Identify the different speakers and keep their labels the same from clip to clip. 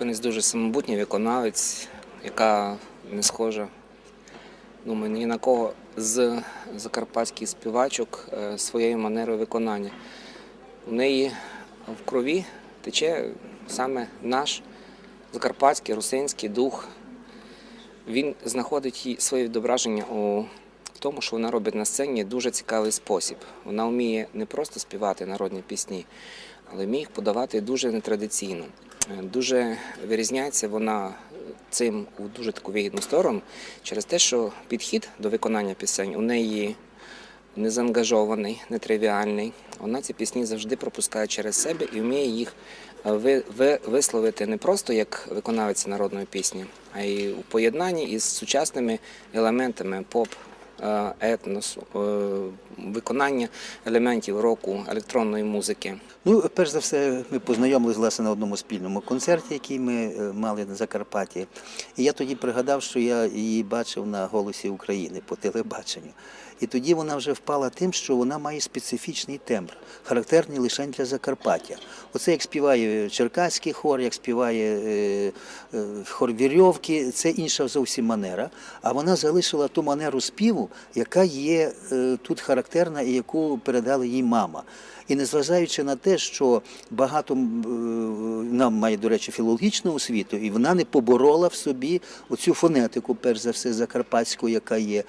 Speaker 1: Мирослав дуже самобутній виконавець, яка не схожа думаю, ні на кого з закарпатських співачок е, своєю манерою виконання. У неї в крові тече саме наш закарпатський русинський дух. Він знаходить своє відображення у тому, що вона робить на сцені дуже цікавий спосіб. Вона вміє не просто співати народні пісні, але вміє їх подавати дуже нетрадиційно. Дуже вирізняється вона цим у дуже таку вигідну сторону через те, що підхід до виконання пісень у неї не заангажований, нетривіальний. Вона ці пісні завжди пропускає через себе і вміє їх е, ви- ви- висловити не просто як виконавець народної пісні, а й у поєднанні із сучасними елементами поп, е, етносу, е, виконання елементів року, електронної музики.
Speaker 2: Ну, перш за все, ми познайомилися власне на одному спільному концерті, який ми е, мали на Закарпатті. І я тоді пригадав, що я її бачив на голосі України по телебаченню. І тоді вона вже впала тим, що вона має специфічний тембр, характерний лише для Закарпаття. Оце як співає черкаський хор, як співає е, е, хор Вірьовки, це інша зовсім манера. А вона залишила ту манеру співу, яка є е, тут характерна і яку передала їй мама. І незважаючи на те, що багато нам має, до речі, філологічну освіту, і вона не поборола в собі оцю фонетику, перш за все, закарпатську, яка є.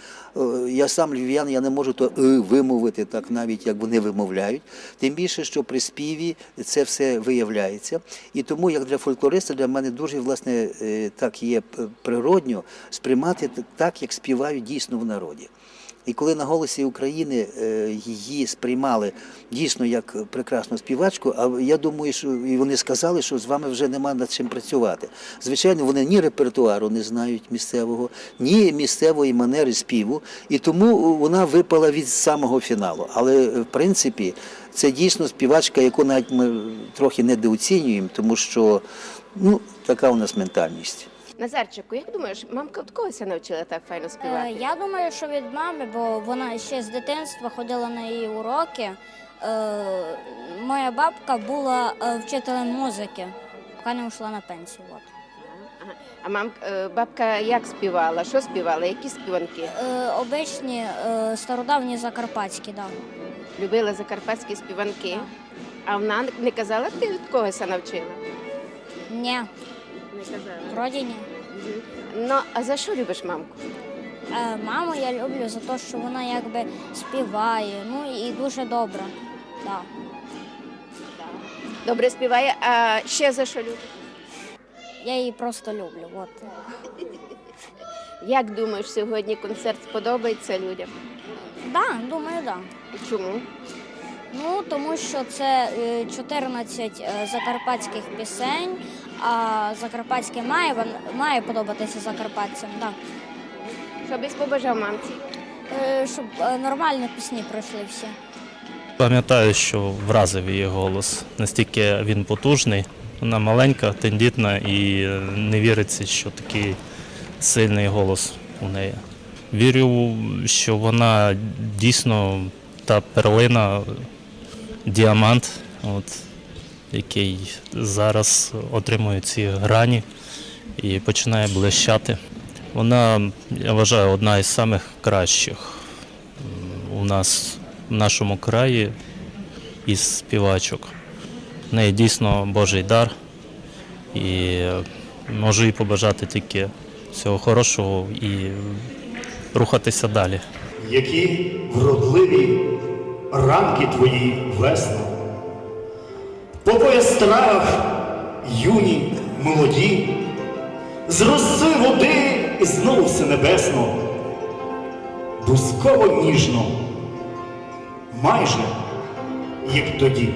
Speaker 2: Я сам львів'ян, я не можу то вимовити так навіть, як вони вимовляють. Тим більше, що при співі це все виявляється. І тому, як для фольклориста, для мене дуже власне е, так є природньо сприймати так, як співають дійсно в народі. І коли на голосі України е, її сприймали дійсно як прекрасну співачку, а я думаю, що і вони сказали, що з вами вже нема над чим працювати. Звичайно, вони ні репертуару не знають місцевого, ні місцевої манери співу, і тому вона випала від самого фіналу. Але в принципі це дійсно співачка, яку навіть ми трохи недооцінюємо, тому що ну, така у нас ментальність.
Speaker 3: Назарчику, як думаєш, мамка від когось навчила так файно співати?
Speaker 4: Е, Я думаю, що від мами, бо вона ще з дитинства ходила на її уроки. Е, Моя бабка була е, вчителем музики, поки не йшла на пенсію. От.
Speaker 3: Ага. А мам, е, бабка як співала? Що співала? Які співанки?
Speaker 4: Е, Обичні е, стародавні закарпатські, да.
Speaker 3: Любила закарпатські співанки. А вона не казала, ти від когось навчила?
Speaker 4: Ні,
Speaker 3: Не казала.
Speaker 4: вроді ні.
Speaker 3: Ну, а за що любиш мамку?
Speaker 4: Е, Маму я люблю за те, що вона якби співає, ну і дуже добра. Да.
Speaker 3: Добре співає, а ще за що любиш?
Speaker 4: Я її просто люблю. От.
Speaker 3: Як думаєш, сьогодні концерт сподобається людям?
Speaker 4: Да, думаю, да.
Speaker 3: Чому?
Speaker 4: Ну, тому що це е, 14 е, закарпатських пісень, а закарпатське має, має подобатися закарпатцям, так.
Speaker 3: Що бись побажав мамці?
Speaker 4: Е, Щоб е, нормально пісні пройшли всі.
Speaker 5: Пам'ятаю, що вразив її голос. Настільки він потужний. Вона маленька, тендітна і е, не віриться, що такий сильний голос у неї. Вірю, що вона дійсно та перлина, діамант, от, який зараз отримує ці грані і починає блищати. Вона, я вважаю, одна із самих кращих у нас в нашому краї із співачок. В неї дійсно Божий дар. І можу їй побажати тільки всього хорошого і рухатися далі.
Speaker 6: Які вродливі ранки твої весно, по поястравах юні, молоді, з роси води і знову все небесно, бузково ніжно, майже як тоді.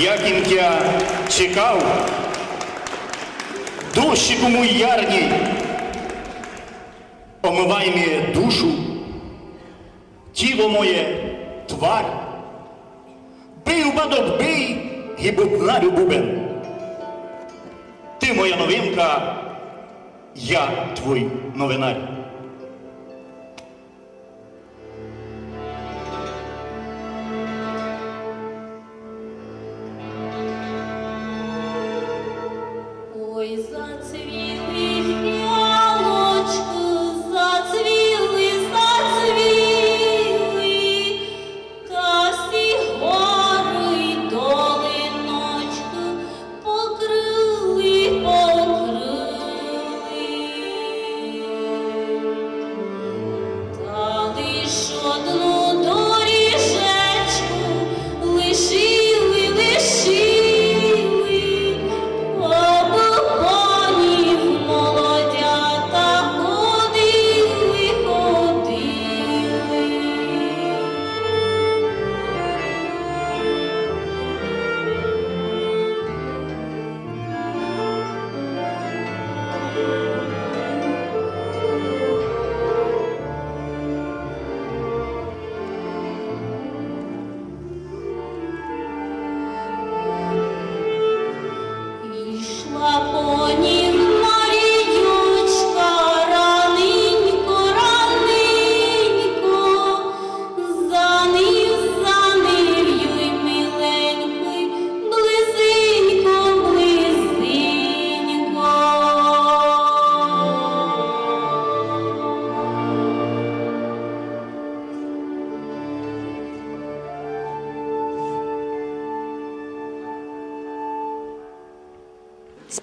Speaker 6: Яким тя чекав, дощику мій ярній, омивай мені душу, тіло моє твар, бий у бадок бий, і бубнарю бубен. Ти моя новинка, я твій новинар.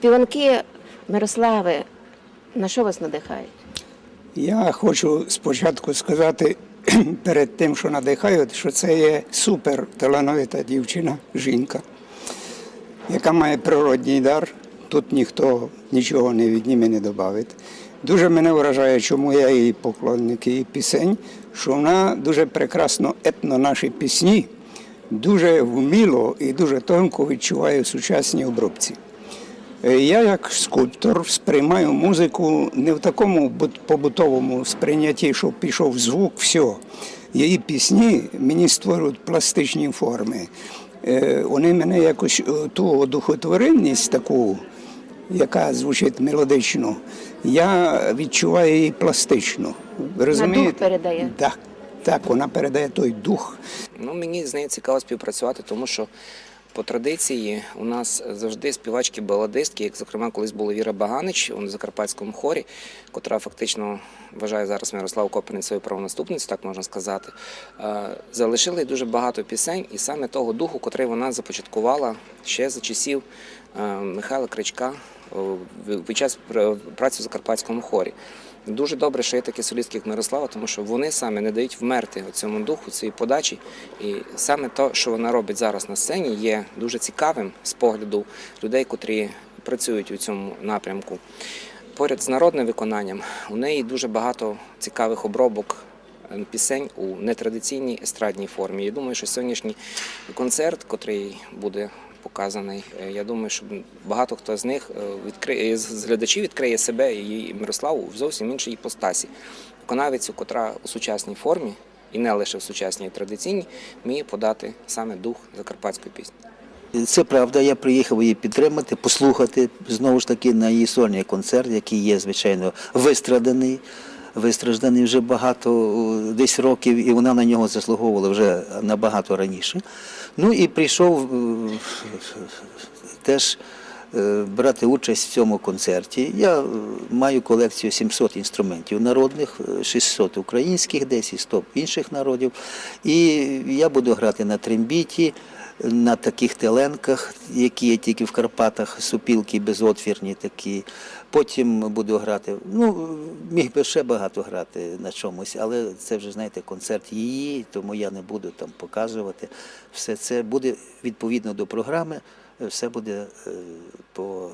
Speaker 3: Співанки Мирослави, на що вас надихають?
Speaker 7: Я хочу спочатку сказати перед тим, що надихають, що це є супер талановита дівчина, жінка, яка має природній дар. Тут ніхто нічого не відніме, не додавить. Дуже мене вражає, чому я її поклонник її пісень, що вона дуже прекрасно етно наші пісні, дуже вміло і дуже тонко відчуває в сучасній обробці. Е, Я як скульптор сприймаю музику не в такому побутовому сприйнятті, що пішов звук, все. Її пісні мені створюють пластичні форми. Е, Вони мене якось е, ту одухотворенність таку, яка звучить мелодично, я відчуваю її пластично. Розумієте?
Speaker 3: передає?
Speaker 7: Так, так, вона передає той дух.
Speaker 1: Ну, мені з нею цікаво співпрацювати, тому що по традиції у нас завжди співачки баладистки, як зокрема колись була Віра Баганич у Закарпатському хорі, котра фактично вважає зараз Мирославу Копинець свою правонаступницю, так можна сказати. е, Залишили дуже багато пісень, і саме того духу, котрий вона започаткувала ще за часів е, Михайла Кричка е, під час пр- праці в Закарпатському хорі. Дуже добре, що є такі солістки, як Мирослава, тому що вони саме не дають вмерти цьому духу, цій подачі. І саме те, що вона робить зараз на сцені, є дуже цікавим з погляду людей, котрі працюють у цьому напрямку. Поряд з народним виконанням у неї дуже багато цікавих обробок е, пісень у нетрадиційній естрадній формі. Я думаю, що сьогоднішній концерт, котрий буде показаний, е, я думаю, що багато хто з них е, відкриє з глядачів відкриє себе і Мирославу в зовсім іншій іпостасі. Виконавицю, котра у сучасній формі і не лише в сучасній і традиційній, вміє подати саме дух закарпатської пісні.
Speaker 2: Це правда, я приїхав її підтримати, послухати знову ж таки на її сольний концерт, який є, звичайно, вистраданий. Вистражданий вже багато десь років, і вона на нього заслуговувала вже набагато раніше. Ну і прийшов е, теж е, брати участь в цьому концерті. Я е, маю колекцію 700 інструментів народних, е, 600 українських, десь і 100 інших народів. І я буду грати на трембіті, на таких теленках, які є тільки в Карпатах, супілки безотвірні такі. Потім буду грати. Ну, міг би ще багато грати на чомусь, але це вже, знаєте, концерт її, тому я не буду там показувати. Все це буде відповідно до програми, все буде е, по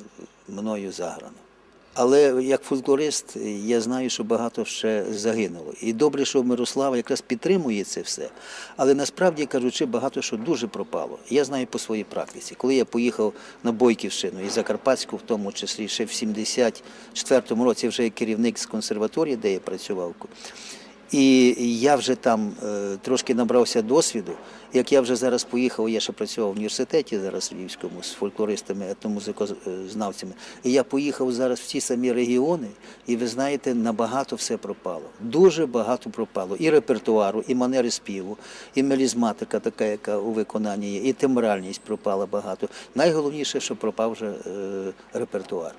Speaker 2: мною заграно. Але як фольклорист я знаю, що багато ще загинуло. І добре, що Мирослава якраз підтримує це все. Але насправді кажучи, багато що дуже пропало. Я знаю по своїй практиці. Коли я поїхав на Бойківщину і Закарпатську, в тому числі ще в 74-му році, вже керівник з консерваторії, де я працював. І я вже там е, трошки набрався досвіду. Як я вже зараз поїхав, я ще працював в університеті зараз львівському з фольклористами, етномузикознавцями. І я поїхав зараз в ті самі регіони, і ви знаєте, набагато все пропало. Дуже багато пропало. І репертуару, і манери співу, і мелізматика, така, яка у виконанні є, і тембральність пропала багато. Найголовніше, що пропав вже е, репертуар.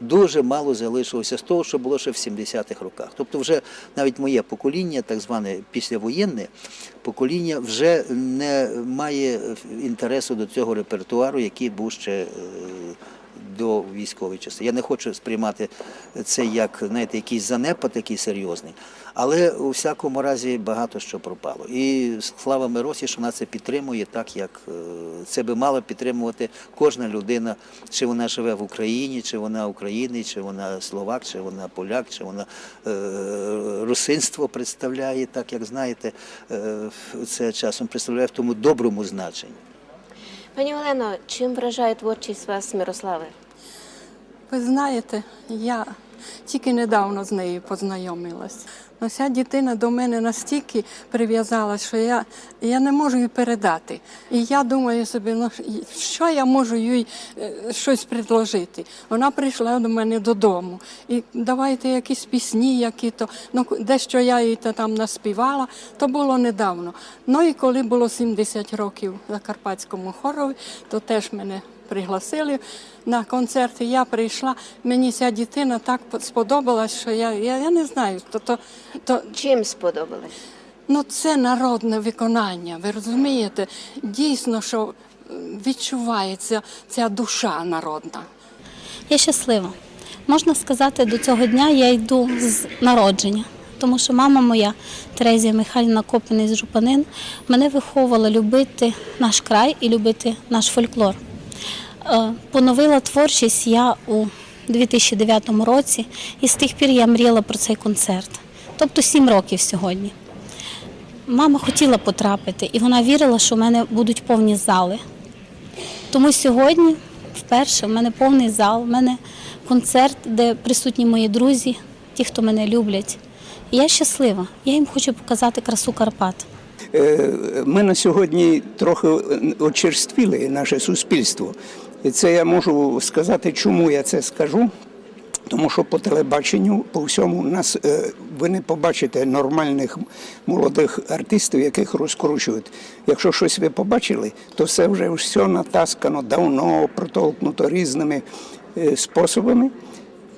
Speaker 2: Дуже мало залишилося з того, що було ще в 70-х роках. Тобто, вже навіть моє покоління, так зване післявоєнне покоління, вже не має інтересу до цього репертуару, який був ще е, до військової часи. Я не хочу сприймати це як знаєте, якийсь занепад такий серйозний, але у всякому разі багато що пропало. І слава Миросі, що вона це підтримує, так як е, це би мала підтримувати кожна людина, чи вона живе в Україні, чи вона українець, чи вона словак, чи вона поляк, чи вона е, русинство представляє, так як знаєте, е, це часом представляє в тому доброму значенні.
Speaker 3: Пані Олено, чим вражає творчість вас Мирослави?
Speaker 8: Ви знаєте, я тільки недавно з нею познайомилась. Ну, ця дитина до мене настільки прив'язалася, що я, я не можу її передати. І я думаю собі, ну що я можу їй е, щось предложити. Вона прийшла до мене додому. І давайте якісь пісні, які то ну дещо я їй там наспівала, то було недавно. Ну і коли було 70 років в Закарпатському хорові, то теж мене пригласили на концерт, і я прийшла. Мені ця дитина так сподобалась, що я, я, я не знаю, то, то, то
Speaker 3: Чим сподобалось?
Speaker 8: Ну, це народне виконання. Ви розумієте? Дійсно, що відчувається ця душа народна.
Speaker 9: Я щаслива. Можна сказати, до цього дня я йду з народження, тому що мама моя, Терезія Михайлівна Копинець Жупанин, мене виховувала любити наш край і любити наш фольклор. Е, Поновила творчість я у 2009 році, і з тих пір я мріяла про цей концерт. Тобто сім років сьогодні. Мама хотіла потрапити, і вона вірила, що в мене будуть повні зали. Тому сьогодні вперше в мене повний зал, в мене концерт, де присутні мої друзі, ті, хто мене люблять. І я щаслива. Я їм хочу показати красу Карпат.
Speaker 7: Е, Ми на сьогодні трохи очерствіли наше суспільство. І це я можу сказати, чому я це скажу. Тому що по телебаченню, по всьому, нас е, ви не побачите нормальних молодих артистів, яких розкручують. Якщо щось ви побачили, то все вже все натаскано давно, протолкнуто різними е, способами.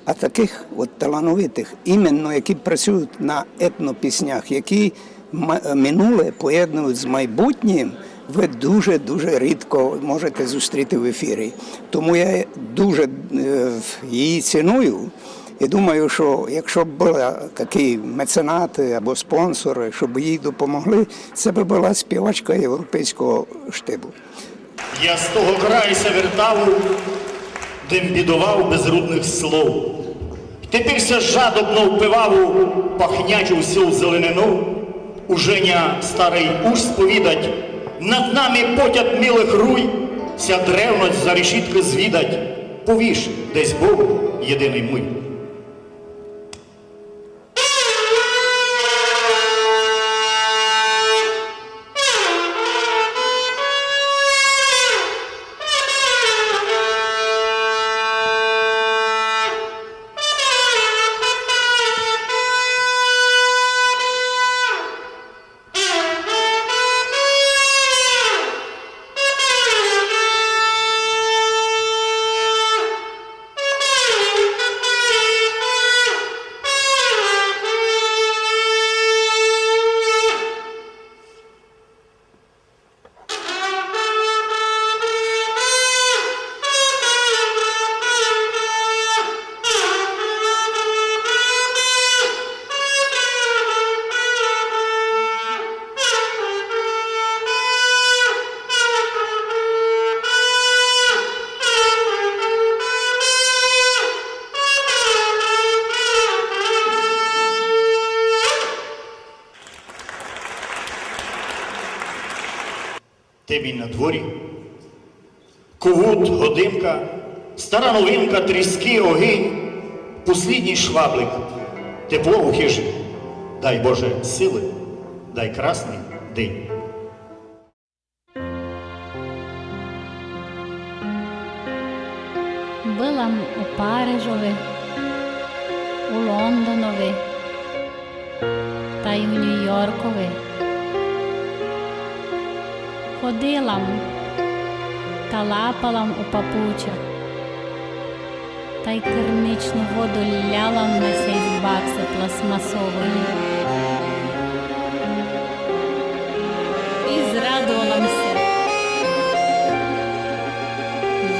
Speaker 7: А таких от талановитих, іменно які працюють на етнопіснях, які м- минуле поєднують з майбутнім, ви дуже дуже рідко можете зустріти в ефірі. Тому я дуже е, її ціную. І думаю, що якщо б були такі меценати або спонсори, щоб їй допомогли, це б була співачка європейського штибу.
Speaker 10: Я з того краю вертав, де бідував безрудних слов. Тепер ся жадобно впивав пахнячу всю зеленину. Уже старий уж сповідать, над нами потят милих руй, ся древность за решітки звідать, повіш десь Бог єдиний мой. Дворі. Ковут, годинка, стара новинка, тріски, огінь, послідній шваблик, тепло у хижі. Дай Боже сили, дай красний день.
Speaker 11: Була у Парижові, у Лондонові та й у Нью-Йоркові. Ходила м та лапала м у папучах, та й керничну воду ляла м на сей бакси пластмасової. І зрадувалася.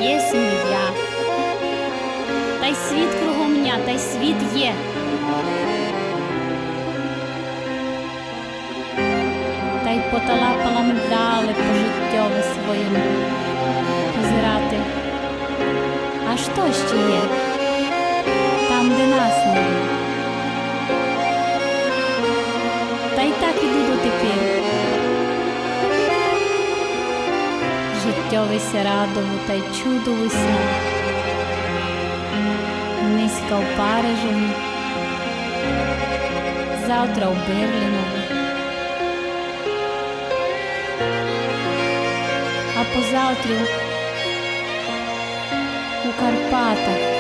Speaker 11: Є сім'я. Та й світ кругом мене, та й світ є. Та й поталапала м по життєві своєму позирати. А що ще є? Там, де нас не є. Та й так іду до тепер. Життєвися радову та й чудовися. Низька в Парижеві, завтра в Берлінові. А позавтрю у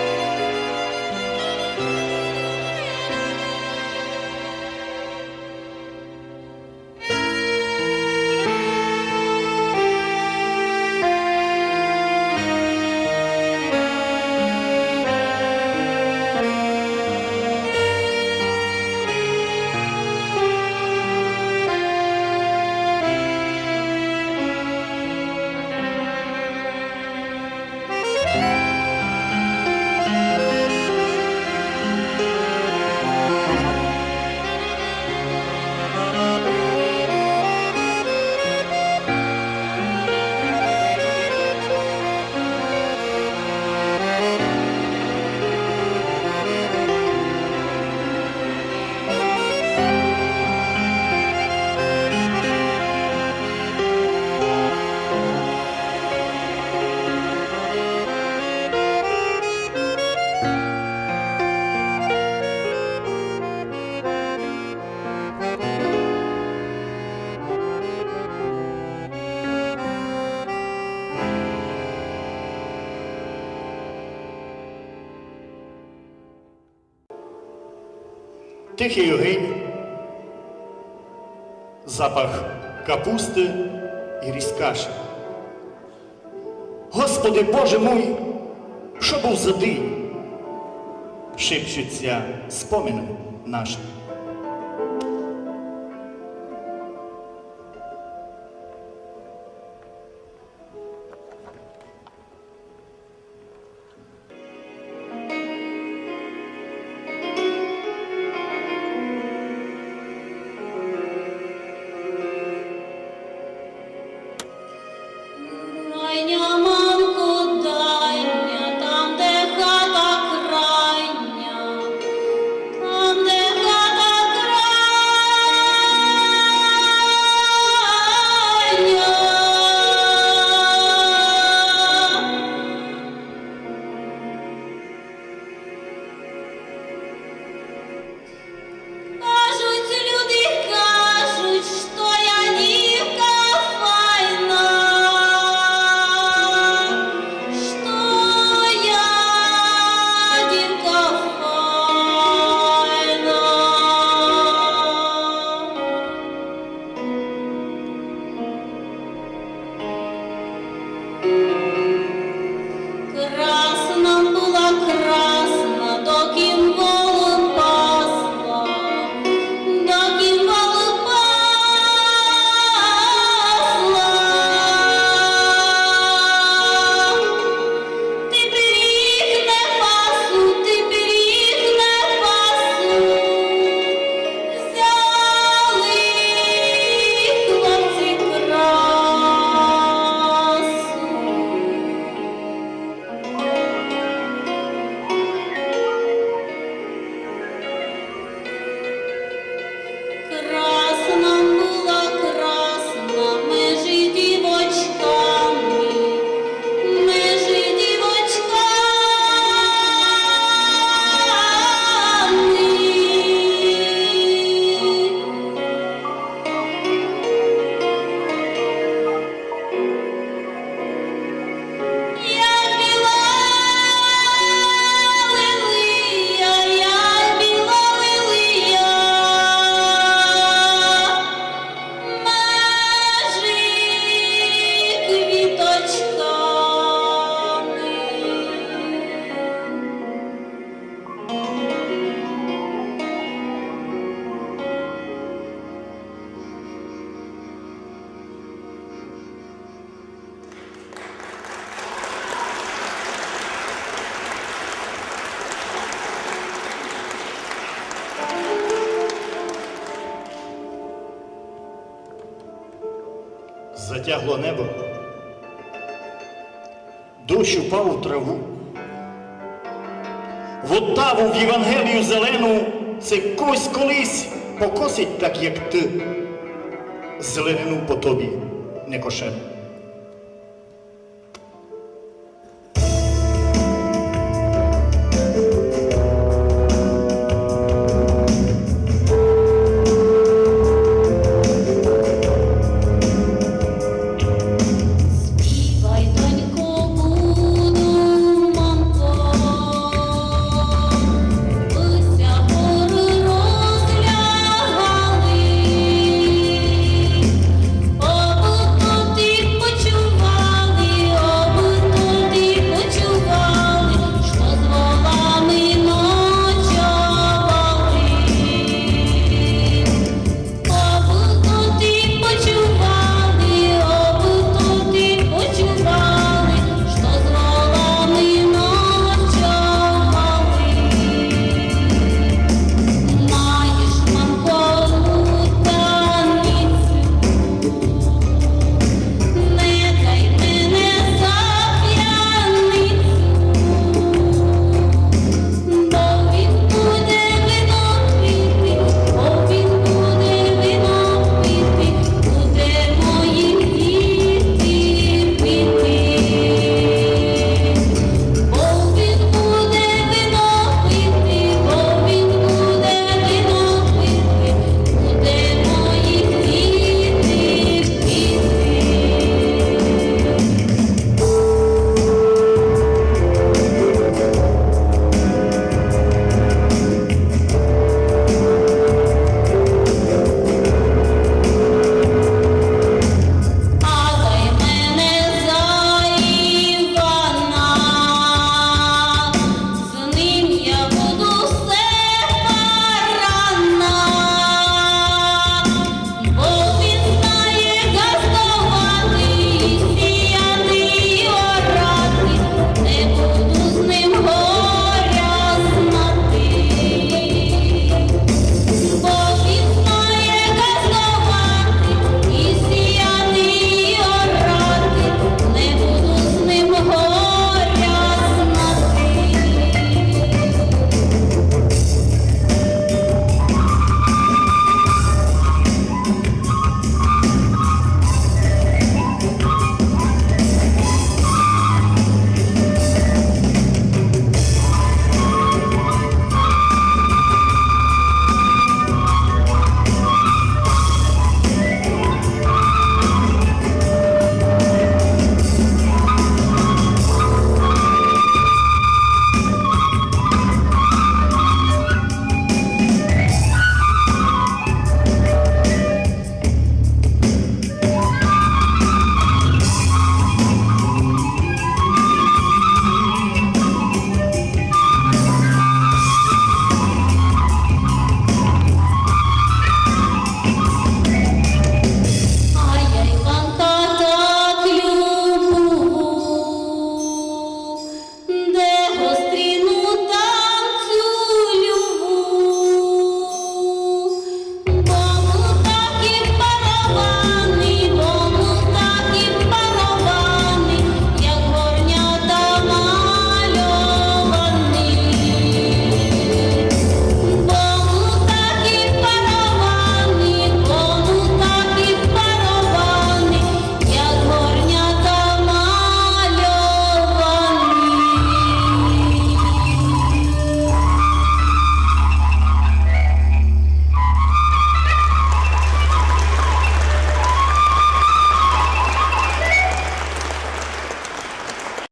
Speaker 10: Тихий огонь, запах капусти і різкаші. Господи Боже мій, що був за день? Шепчуться спомини наші. Затягло небо. Дощ упав у траву. В Оттаву в Євангелію зелену це кось колись покосить так, як ти. Зеленину по тобі не кошену.